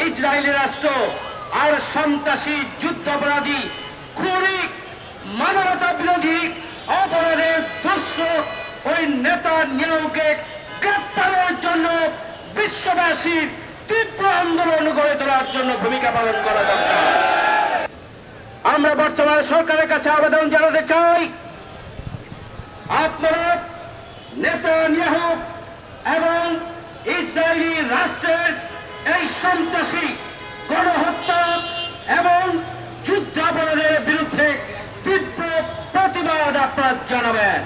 Israeli রাষ্ট্র আর সন্ত্রাসী যুদ্ধাপরাধী খুনি মানবতা বিরোধী অপরাধের দুষ্ট ওই নেতা নিয়োগকে গ্রেপ্তারের জন্য বিশ্ববাসীর তীব্র আন্দোলন গড়ে তোলার জন্য ভূমিকা পালন করা দরকার। আমরা বর্তমান সরকারের কাছে আবেদন জানাতে চাই, আপনারা নেতানিয়াহু এবং ইসরায়েলি রাষ্ট্রের সন্ত্রাসী, গণহত্যা এবং যুদ্ধাপরাধের বিরুদ্ধে তীব্র প্রতিবাদ আপনারা জানাবেন।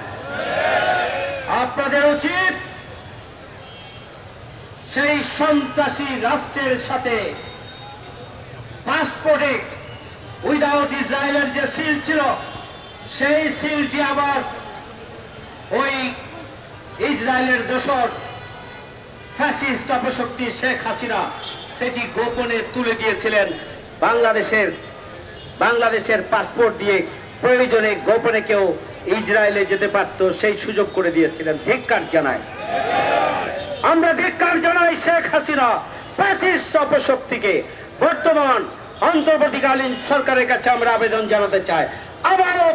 আপনাদের উচিত সেই সন্ত্রাসী রাষ্ট্রের সাথে পাসপোর্টে উইদাউট ইসরায়েলের যে সিল ছিল, সেই সিলটি আবার ওই ইসরায়েলের দোষর ফ্যাসিস্ট অপশক্তি শেখ হাসিনা সেটি গোপনে তুলে দিয়েছিলেন বাংলাদেশের বাংলাদেশের পাসপোর্ট দিয়ে প্রয়োজনে গোপনে কেউ ইসরায়েলে যেতে পারত, সেই সুযোগ করে দিয়েছিলেন ধিক্কার জানায়। আমরা ধিক্কার জানাই শেখ হাসিনা, ফ্যাসিস্ট অপশক্তিকে। বর্তমান অন্তর্বর্তীকালীন সরকারের কাছে আমরা আবেদন জানাতে চাই। আবারও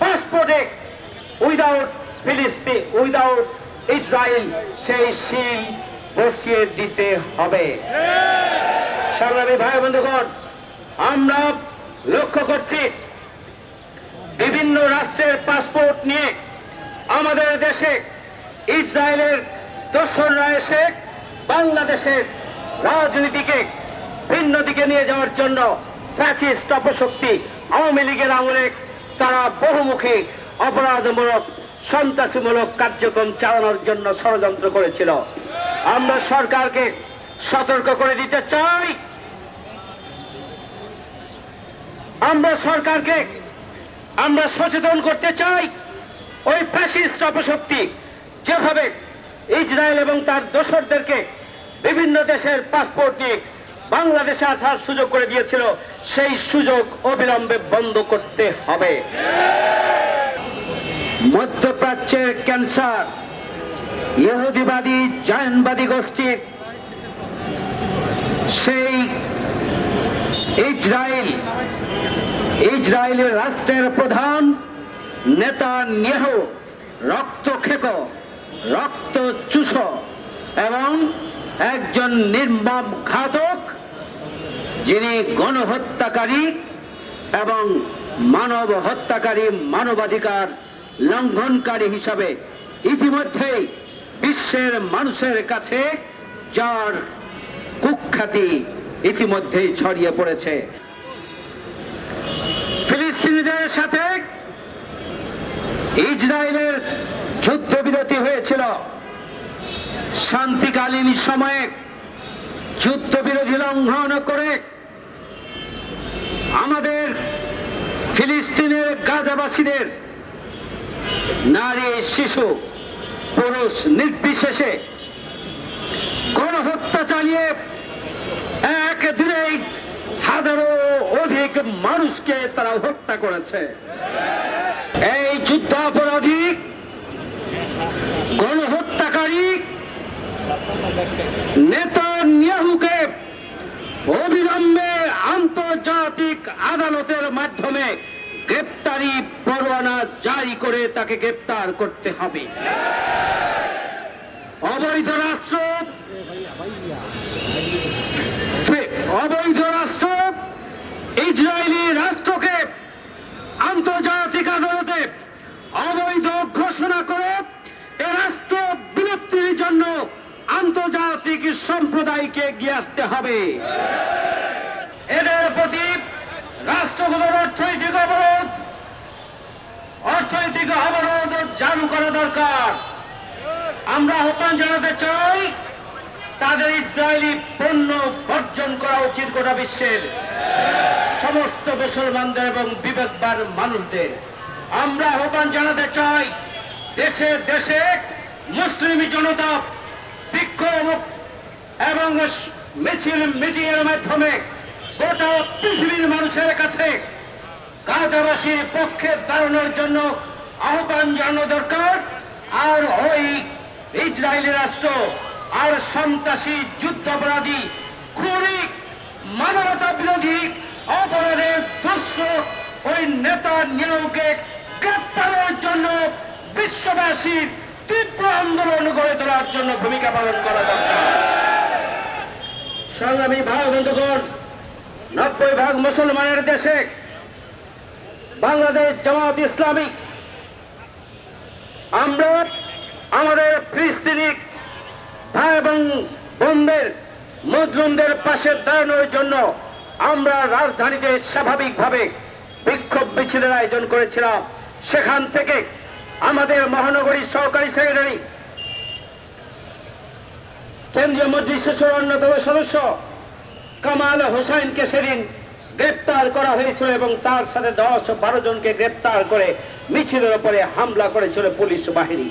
পাসপোর্টে উইদাউট ফিলিস্তিন উইদাউট ইসরায়েল, সেই সিল বসিয়ে দিতে হবে। সংগ্রামী ভাই বন্ধুগণ, আমরা লক্ষ্য করছি বিভিন্ন রাষ্ট্রের পাসপোর্ট নিয়ে আমাদের দেশে ইসরায়েলের দোসররা এসে বাংলাদেশের রাজনীতিকে ভিন্ন দিকে নিয়ে যাওয়ার জন্য ফ্যাসিস্ট অপশক্তি আওয়ামী লীগের আমলে তারা বহুমুখী, অপরাধমূলক, সন্ত্রাসীমূলক কার্যক্রম চালানোর জন্য ষড়যন্ত্র করেছিল। আমরা সরকারকে সতর্ক করে দিতে চাই। আমরা সরকারকে, আমরা সচেতন করতে চাই। ওই ফ্যাসিস্ট অপশক্তি যেভাবে ইসরায়েল এবং তার দোসরদেরকে বিভিন্ন দেশের পাসপোর্ট নিয়ে বাংলাদেশে আসার সুযোগ করে দিয়েছিল, সেই সুযোগ অবিলম্বে বন্ধ করতে হবে। মধ্যপ্রাচ্যের ক্যান্সার, ইহুদিবাদী, জায়নবাদী গোষ্ঠীর সেই ইসরায়েল ইসরায়েলের রাষ্ট্রের প্রধান নেতা নেহ রক্ত খেক, রক্ত চুষ এবং একজন নির্মম ঘাতক যিনি গণহত্যাকারী এবং মানব হত্যাকারী মানবাধিকার লঙ্ঘনকারী হিসাবে ইতিমধ্যেই বিশ্বের মানুষের কাছে যার কুখ্যাতি ইতিমধ্যেই ছড়িয়ে পড়েছে। ফিলিস্তিনিদের সাথে ইসরায়েলের যুদ্ধবিরতি হয়েছিল। শান্তিকালীন সময়ে যুদ্ধবিরোধী লঙ্ঘন করে আমাদের ফিলিস্তিনের গাজাবাসীদের নারী, শিশু, পুরুষ নির্বিশেষে চালিয়ে এক দিনেই হাজারো অধিক মানুষকে তারা হত্যা করেছে। এই যুদ্ধাপরাধী গণহত্যাকারী, নেতা নিয়াহুকে অবিলম্বে আন্তর্জাতিক আদালতের মাধ্যমে গ্রেপ্তারি পরোয়ানা জারি করে তাকে গ্রেপ্তার করতে হবে। অবৈধ রাষ্ট্র অবৈধ রাষ্ট্র ইসরায়েলি রাষ্ট্রকে আন্তর্জাতিক আদালতে অবৈধ ঘোষণা করে এ রাষ্ট্র বিলুপ্তির জন্য আন্তর্জাতিক সম্প্রদায়কে এগিয়ে আসতে হবে। এদের প্রতি রাষ্ট্রগুলোর অর্থনৈতিক অবরোধ অর্থনৈতিক অবরোধ চালু করা দরকার। আমরা আহ্বান জানাতে চাই তাদের ইসরায়েলি পণ্য বর্জন করা উচিত গোটা বিশ্বের। সমস্ত মুসলমানদের এবং বিবেকবার মানুষদের। আমরা আহ্বান জানাতে চাই, দেশে দেশে মুসলিম জনতা বিক্ষোভ এবং মিছিল, মিটিংয়ের মাধ্যমে গোটা পৃথিবীর মানুষের কাছে গাজাবাসীর পক্ষে দাঁড়ানোর জন্য আহ্বান জানানো দরকার। আর ওই ইসরায়েলি রাষ্ট্র আর সন্ত্রাসী, যুদ্ধাপরাধী খুনি মানবতা বিরোধী অপরাধের দুষ্ট ওই নেতা নিয়োগকে গ্রেপ্তারের জন্য বিশ্ববাসী তীব্র আন্দোলন গড়ে তোলার জন্য ভূমিকা পালন করা দরকার। সংগ্রামী ভাই, বন্ধুগণ, নব্বই ভাগ মুসলমানের দেশে বাংলাদেশ জামাত ইসলামিক আমরা আমাদের ফিলিস্তিনি ভাই এবং বোনদের মুসলিমদের পাশে দাঁড়ানোর জন্য আমরা রাজধানীতে স্বাভাবিকভাবে বিক্ষোভ মিছিলের আয়োজন করেছিলাম। সেখান থেকে আমাদের মহানগরীর সহকারী সেক্রেটারি, কেন্দ্রীয় মজলিসের অন্যতম সদস্য কামাল হোসাইনকে সেদিন গ্রেপ্তার করা হয়েছিল এবং তার সাথে দশ বারো জনকে গ্রেপ্তার করে মিছিলের উপরে হামলা করেছিল পুলিশ বাহিনী।